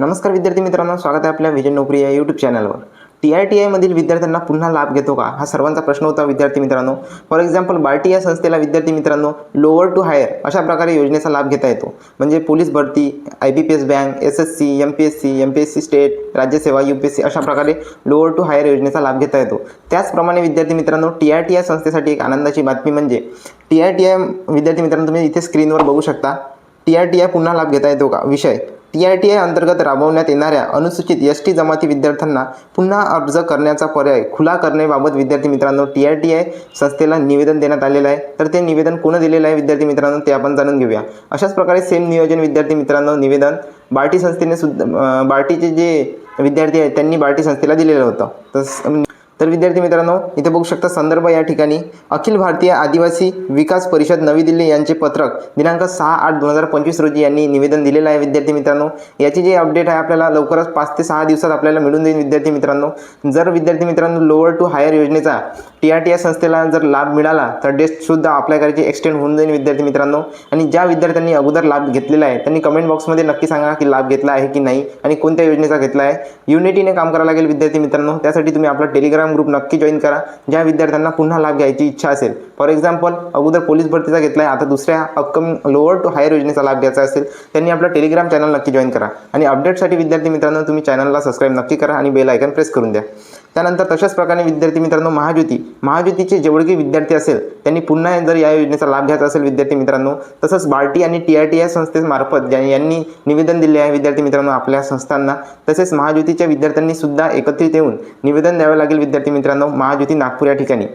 नमस्कार विद्यार्थी मित्रांनो स्वागत आहे आपल्या विजय नोकरी या यूट्यूब चॅनलवर टी आय टी आयमधील विद्यार्थ्यांना पुन्हा लाभ घेतो का? हा सर्वांचा प्रश्न होता विद्यार्थी मित्रांनो. फॉर एक्झाम्पल बार्टी या संस्थेला विद्यार्थी मित्रांनो लोअर टू हायर अशा प्रकारे योजनेचा लाभ घेता येतो. म्हणजे पोलीस भरती I B P S bank S S C M P S C M P S C state राज्यसेवा U P S C अशा प्रकारे लोअर टू हायर योजनेचा लाभ घेता येतो. त्याचप्रमाणे विद्यार्थी मित्रांनो टी आय टी आय संस्थेसाठी एक आनंदाची बातमी म्हणजे टी आय टी आय विद्यार्थी मित्रांनो तुम्ही इथे स्क्रीनवर बघू शकता. टी आय टी आय पुन्हा लाभ घेता येतो का? विषय. टी आय टी आय अंतर्गत राबवण्यात येणाऱ्या अनुसूचित एस टी जमाती विद्यार्थ्यांना पुन्हा अर्ज करण्याचा पर्याय खुला करण्याबाबत विद्यार्थी मित्रांनो टी आय टी आय संस्थेला निवेदन देण्यात आलेलं आहे. तर ते निवेदन कोण दिलेलं आहे विद्यार्थी मित्रांनो ते आपण जाणून घेऊया. अशाच प्रकारे सेम नियोजन विद्यार्थी मित्रांनो निवेदन बार्टी संस्थेने सुद्धा बार्टीचे जे विद्यार्थी आहेत त्यांनी बार्टी संस्थेला दिलेलं होतं. तसं तर विद्यार्थी मित्रांनो इथे बघू शकता संदर्भ या ठिकाणी. अखिल भारतीय आदिवासी विकास परिषद नवी दिल्ली यांचे पत्रक दिनांक सहा आठ दोन हजार पंचवीस रोजी यांनी निवेदन दिलेलं आहे विद्यार्थी मित्रांनो. याची जी अपडेट आहे आपल्याला लवकरच पाच ते सहा दिवसात आपल्याला मिळून जाईल विद्यार्थी मित्रांनो. जर विद्यार्थी मित्रांनो लोअर टू हायर योजनेचा टी आर टी या संस्थेला जर लाभ मिळाला तर डेटसुद्धा अप्लाय करायची एक्सटेंड होऊन जाईल विद्यार्थी मित्रांनो. आणि ज्या विद्यार्थ्यांनी अगोदर लाभ घेतलेला आहे त्यांनी कमेंट बॉक्समध्ये नक्की सांगा की लाभ घेतला आहे की नाही आणि कोणत्या योजनेचा घेतला आहे. युनिटीने काम करावं लागेल विद्यार्थी मित्रांनो. त्यासाठी तुम्ही आपला टेलिग्राम ग्रुप नक्की जॉईन करा. ज्या विद्यार्थ्यांना पुन्हा लाभ घ्यायची इच्छा असेल. फॉर एक्झाम्पल अगोदर पोलीस भरतीचा घेतला आहे आता दुसऱ्या अपकमिंग लोअर टू हायर योजनेचा लाभ घ्यायचा असेल त्यांनी आपला टेलिग्राम चॅनल नक्की जॉईन करा. आणि अपडेटसाठी विद्यार्थी मित्रांनो तुम्ही चॅनलला सबस्क्राईब नक्की करा आणि बेल आयकन प्रेस करून द्या. त्यानंतर तशाच प्रकारे विद्यार्थी मित्रांनो महाज्योती. महाज्योतीचे जेवढे विद्यार्थी असेल त्यांनी पुन्हा जर या योजनेचा लाभ घ्यायचा असेल विद्यार्थी मित्रांनो तसंच बार्टी आणि टी आर टी आय संस्थेमार्फत ज्या यांनी निवेदन दिले आहे विद्यार्थी मित्रांनो आपल्या संस्थांना तसेच महाज्योतीच्या विद्यार्थ्यांनी सुद्धा एकत्रित येऊन निवेदन द्यावे लागेल विद्यार्थी मित्रांनो महाज्योती नागपूर या ठिकाणी.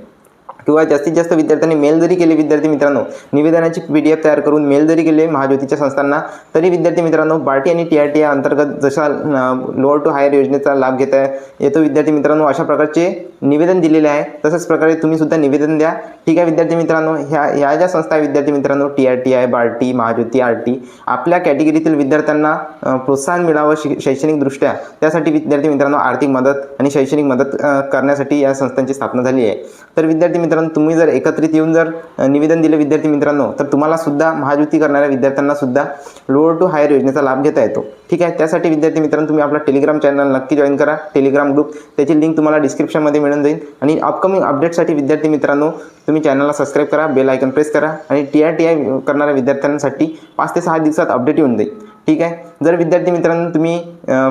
किंवा जास्तीत जास्त विद्यार्थ्यांनी मेल जरी केले विद्यार्थी मित्रांनो निवेदनाची पी डी एफ तयार करून मेल जरी केले महाज्योतीच्या संस्थांना तरी विद्यार्थी मित्रांनो बार्टी आणि टी आर टी या अंतर्गत जसा लोअर टू हायर योजनेचा लाभ घेता येतो विद्यार्थी मित्रांनो अशा प्रकारचे निवेदन दिलेले आहे. तसंच प्रकारे तुम्ही सुद्धा निवेदन द्या. ठीक आहे विद्यार्थी मित्रांनो ह्या ह्या ज्या संस्था आहे विद्यार्थी मित्रांनो T R T I Barti Mahajyoti R T आपल्या कॅटेगरीतील विद्यार्थ्यांना प्रोत्साहन मिळावं शि शैक्षणिकदृष्ट्या. त्यासाठी विद्यार्थी मित्रांनो आर्थिक मदत आणि शैक्षणिक मदत करण्यासाठी या संस्थांची स्थापना झाली आहे. तर विद्यार्थी मित्रांनो तुम्ही जर एकत्रित येऊन जर निवेदन दिले विद्यार्थी मित्रांनो तर तुम्हाला सुद्धा महाज्योती करणाऱ्या विद्यार्थ्यांना सुद्धा लोअर टू हायर योजनेचा लाभ घेता येतो. ठीक आहे? त्यासाठी विद्यार्थी मित्रांनो तुम्ही आपला टेलिग्राम चॅनल नक्की जॉईन करा. टेलिग्राम ग्रुप त्याची लिंक तुम्हाला डिस्क्रिप्शनमध्ये मिळून जाईल. आणि अपकमिंग अपडेटसाठी विद्यार्थी मित्रांनो तुम्ही चॅनलला सबस्क्राईब करा बेल आयकन प्रेस करा. आणि टी आर टी आय करणाऱ्या विद्यार्थ्यांसाठी पाच ते सहा दिवसात अपडेट येऊन जाईल. ठीक आहे? जर विद्यार्थी मित्रांनो तुम्ही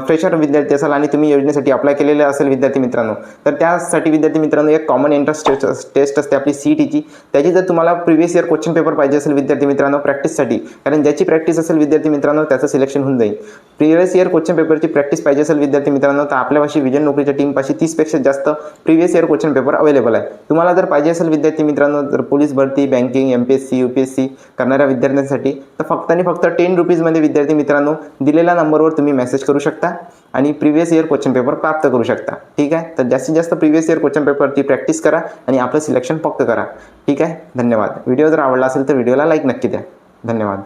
फ्रेशर विद्यार्थी असाल आणि तुम्ही योजनेसाठी अप्लाय केलेले असेल विद्यार्थी मित्रांनो तर त्यासाठी विद्यार्थी मित्रांनो एक कॉमन एंट्रन्स टेस्ट टेस्ट असते आपली सी टीची त्याची जर तुम्हाला प्रिव्हियस इयर क्वेश्चन पेपर पाहिजे असेल विद्यार्थी मित्रांनो प्रॅक्टिससाठी कारण ज्याची प्रॅक्टिस असेल विद्यार्थी मित्रांनो त्याचं सिलेक्शन होऊन जाईल. प्रिव्हियस इयर क्वेश्चन पेपरची प्रॅक्टिस पाहिजे असेल विद्यार्थी मित्रांनो तर आपल्यापाशी विजन नोकरीच्या टीमपाशी तीसपेक्षा जास्त previous year question paper available आहे. तुम्हाला जर पाहिजे असेल विद्यार्थी मित्रांनो जर पोलीस भरती banking M P S C U P S C करणाऱ्या विद्यार्थ्यांसाठी तर फक्त आणि फक्त टेन रुपीजमध्ये विद्यार्थी मित्रांनो दिलेल्या नंबरवर तुम्ही मेसेज करू शकता आणि प्रिव्हियस इयर क्वेश्चन पेपर प्राप्त करू शकता. ठीक आहे? तर जास्तीत जास्त प्रिव्हियस इयर क्वेश्चन पेपरची प्रॅक्टिस करा आणि आपलं सिलेक्शन पक्क करा. ठीक आहे? धन्यवाद. व्हिडिओ जर आवडला असेल तर व्हिडिओला लाईक नक्की द्या. धन्यवाद.